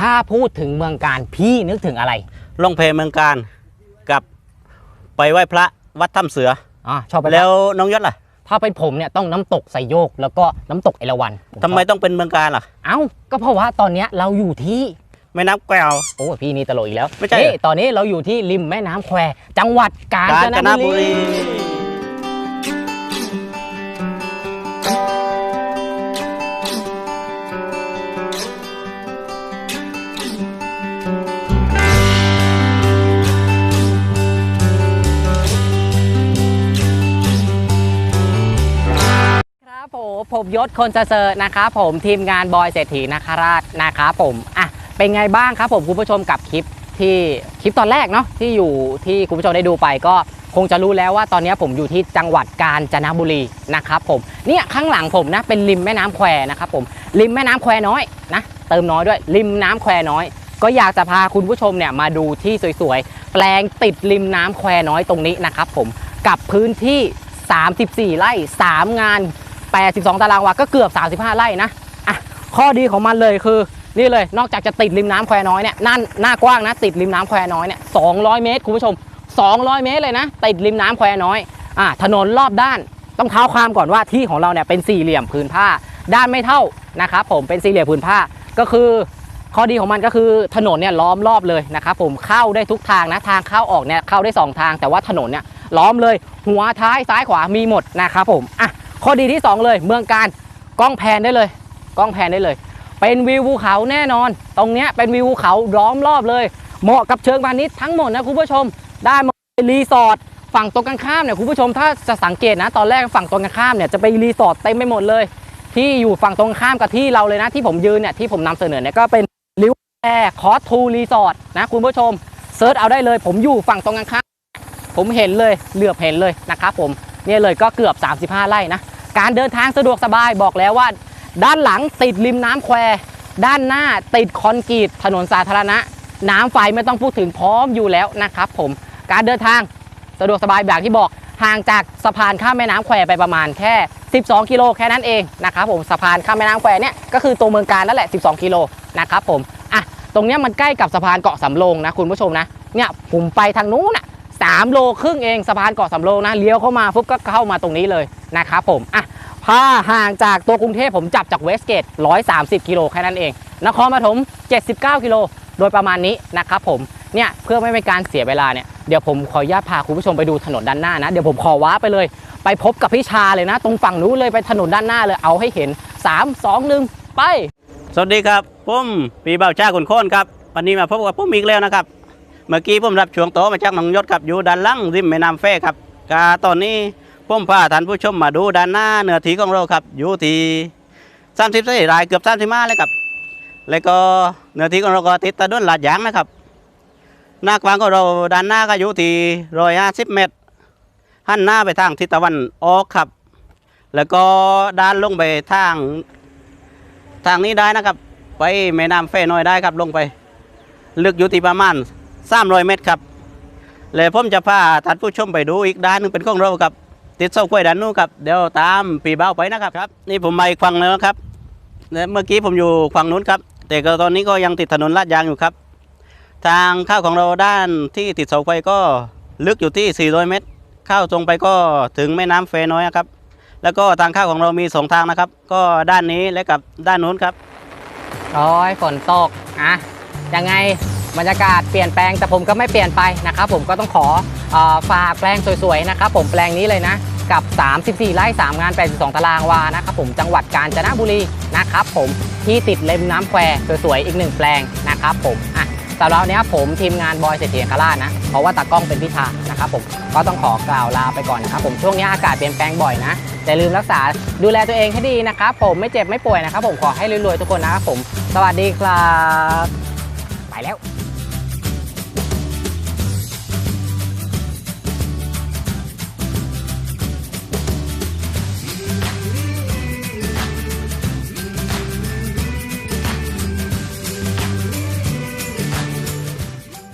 ถ้าพูดถึงเมืองการพี่นึกถึงอะไรล่องเพเมืองการกับไปไหว้พระวัดถ้ำเสืออ๋อชอบไปแล้วน้องยศล่ะ ถ้าเป็นผมเนี่ยต้องน้ำตกไซโยก แล้วก็น้ำตกเอราวัณผทำไมชอบต้องเป็นเมืองการล่ะ เอ้าก็เพราะว่าตอนเนี้ยเราอยู่ที่แม่น้ำแกวโอ้พี่นี่ตลกอีกแล้วไม่ใช่นี่ตอนนี้เราอยู่ที่ริมแม่น้ำแควจังหวัดกาญกาจญจนนบุบุรี ผมยศคนเซอร์นะครับผมทีมงานบอยเศรษฐีนาคราชนะครับผมอะเป็นไงบ้างครับผมคุณผู้ชมกับคลิปที่คลิปตอนแรกเนาะที่อยู่ที่คุณผู้ชมได้ดูไปก็คงจะรู้แล้วว่าตอนนี้ผมอยู่ที่จังหวัดกาญจนบุรีนะครับผมเนี่ยข้างหลังผมนะเป็นริมแม่น้ำแควนะครับผมริมแม่น้ำแควน้อยนะเติมน้อยด้วยริมน้ำแควน้อย ก็อยากจะพาคุณผู้ชมเนี่ยมาดูที่สวยๆ แปลงติดริมน้ำแควน้อยตรงนี้นะครับผมกับพื้นที่ 34 ไร่ 3 งาน 82 ตารางวาก็เกือบ 35 ไร่นะอะข้อดีของมันเลยคือนี่เลยนอกจากจะติดริมน้ำแควน้อยเนี่ยนั่นหน้ากว้างนะ ติดริมน้ำแควน้อยเนี่ย200 เมตรคุณผู้ชม 200 เมตรเลยนะ ติดริมน้ำแควน้อยอะถนนรอบด้านต้องเท้าความก่อนว่าที่ของเราเนี่ยเป็นสี่เหลี่ยมผืนผ้า ด้านไม่เท่านะครับผมเป็นสี่เหลี่ยมผืนผ้าก็คือข้อดีของมันก็คือถนนเนี่ยล้อมรอบเลยนะครับผมเข้าได้ทุกทางนะทางเข้าออกเนี่ยเข้าได้สองทาง แต่ว่าถนนเนี่ยล้อมเลย หัวท้ายซ้ายขวามีหมดนะครับผมอะ ข้อดีที่ 2 เลย เมืองการกล้องแพนได้เลย กล้องแพนได้เลย เป็นวิวภูเขาแน่นอน ตรงเนี้ยเป็นวิวภูเขาล้อมรอบเลย เหมาะกับเชิงพาณิชย์ทั้งหมดนะคุณผู้ชม ได้หมดรีสอร์ทฝั่งตรงกันข้ามเนี่ยคุณผู้ชมถ้าจะสังเกตนะ ตอนแรกฝั่งตรงกันข้ามเนี่ยจะไปรีสอร์ทเต็มไปหมดเลย ที่อยู่ฝั่งตรงข้ามกับที่เราเลยนะ ที่ผมยืนเนี่ยที่ผมนำเสนอเนี่ยก็เป็นริวแอร์คอสทูรีสอร์ทนะคุณผู้ชมเซิร์ชเอาได้เลย ผมอยู่ฝั่งตรงกันข้ามผมเห็นเลยเหลือบเห็นเลยนะครับผมเนี่ยเลยก็เกือบ 35 ไร่นะ การเดินทางสะดวกสบายบอกแล้วว่า ด้านหลังติดริมน้ำแคว ด้านหน้าติดคอนกรีตถนนสาธารณะ น้ำไฟไม่ต้องพูดถึงพร้อมอยู่แล้วนะครับผมการเดินทางสะดวกสบายแบบที่บอกห่างจากสะพานข้ามแม่น้ำแควไปประมาณแค่ 12 กิโลแค่นั้นเองนะครับผมสะพานข้ามแม่น้ำแควเนี่ยก็คือตัวเมืองการนั่นแหละ 12 กิโลนะครับผมอะตรงเนี้ยมันใกล้กับสะพานเกาะสำโรงนะคุณผู้ชมนะเนี่ยผมไปทางนู้นนะ สามโลครึ่งเองสะพานเกาะสำโรงนะเลี้ยวเข้ามาปุ๊บก็เข้ามาตรงนี้เลยนะครับผมอะพาห่างจากตัวกรุงเทพผมจับจากเวสเกต 130 กิโลแค่นั้นเอง นครปฐม 79 กิโล โดยประมาณนี้นะครับผม เนี่ยเพื่อไม่เป็นการเสียเวลาเนี่ย เดี๋ยวผมขออนุญาตพาคุณผู้ชมไปดูถนนด้านหน้านะ เดี๋ยวผมขอว้าไปเลย ไปพบกับพี่ชาเลยนะ ตรงฝั่งนู้นเลยไปถนนด้านหน้าเลย เอาให้เห็น 3 2 1 ไป สวัสดีครับ ผมปีเบาชาคุณโค้นครับ วันนี้มาพบกับผมอีกแล้วนะครับ เมื่อกี้ผมรับช่วงโตมาจากน้องยศครับอยู่ด้านหล่างริมแม่น้ำแฟครับกาตอนนี้ผมพาท่านผู้ชมมาดูด้านหน้าเนื้อที่ของเราครับ อยู่ที่สามสิบสี่รายเกือบสามสิบมาเลยครับ แล้วก็เนื้อที่ของเราก็ติดตะด้นหลาดยางนะครับ หน้ากว้างของเราด้านหน้าก็อยู่ที่ร้อยห้าสิบเมตรหันหน้าไปทางทิศตะวันออกครับ แล้วก็ด้านลงไปทางทางนี้ได้นะครับ ไปแม่น้ำแฟน้อยได้ครับลงไป ลึกอยู่ที่ประมาณ 300เมตรครับเลยผมจะพาท่านผู้ชมไปดูอีกด้านหนึงเป็นของเราครับ ติดเสากล้วยด้านนู้นครับเดี๋ยวตามปีเบ้าไปนะครับครับ นี่ผมมาอีกฝั่งหนึงแล้วครับและเมื่อกี้ผมอยู่ฝั่งนู้นครับ แต่ก็ตอนนี้ก็ยังติดถนนลาดยางอยู่ครับ ทางเข้าของเราด้านที่ติดเสาไฟก็ลึกอยู่ที่ 400 เมตร เข้าตรงไปก็ถึงแม่น้ำเฟน้อยครับ แล้วก็ทางเข้าของเรามีสองทางนะครับ ก็ด้านนี้และกับด้านนู้นครับโอ้ยฝนตกอะยังไง บรรยากาศเปลี่ยนแปลงแต่ผมก็ไม่เปลี่ยนไปนะครับผมก็ต้องขออฝากแปลงสวยๆนะครับผมแปลงนี้เลยนะกับ 34 ไร่ 3 งาน 82 ตารางวา นะครับผม จังหวัดกาญจนบุรี นะครับผม ที่ติดเล็มน้ำแควสวยๆ อีกหนึ่งแปลง นะครับผม อะสำหรับวันนี้ผมทีมงานบอยเศรษฐีคาร่านะ เพราะว่าตากล้องเป็นพิชานะครับผม ก็ต้องขอกล่าวลาไปก่อนนะครับผม ช่วงนี้อากาศเปลี่ยนแปลงบ่อยนะ อย่าลืมรักษาดูแลตัวเองให้ดีนะครับผม ไม่เจ็บไม่ป่วยนะครับผม ขอให้รวยๆทุกคนนะครับผม สวัสดีครับ ไปแล้ว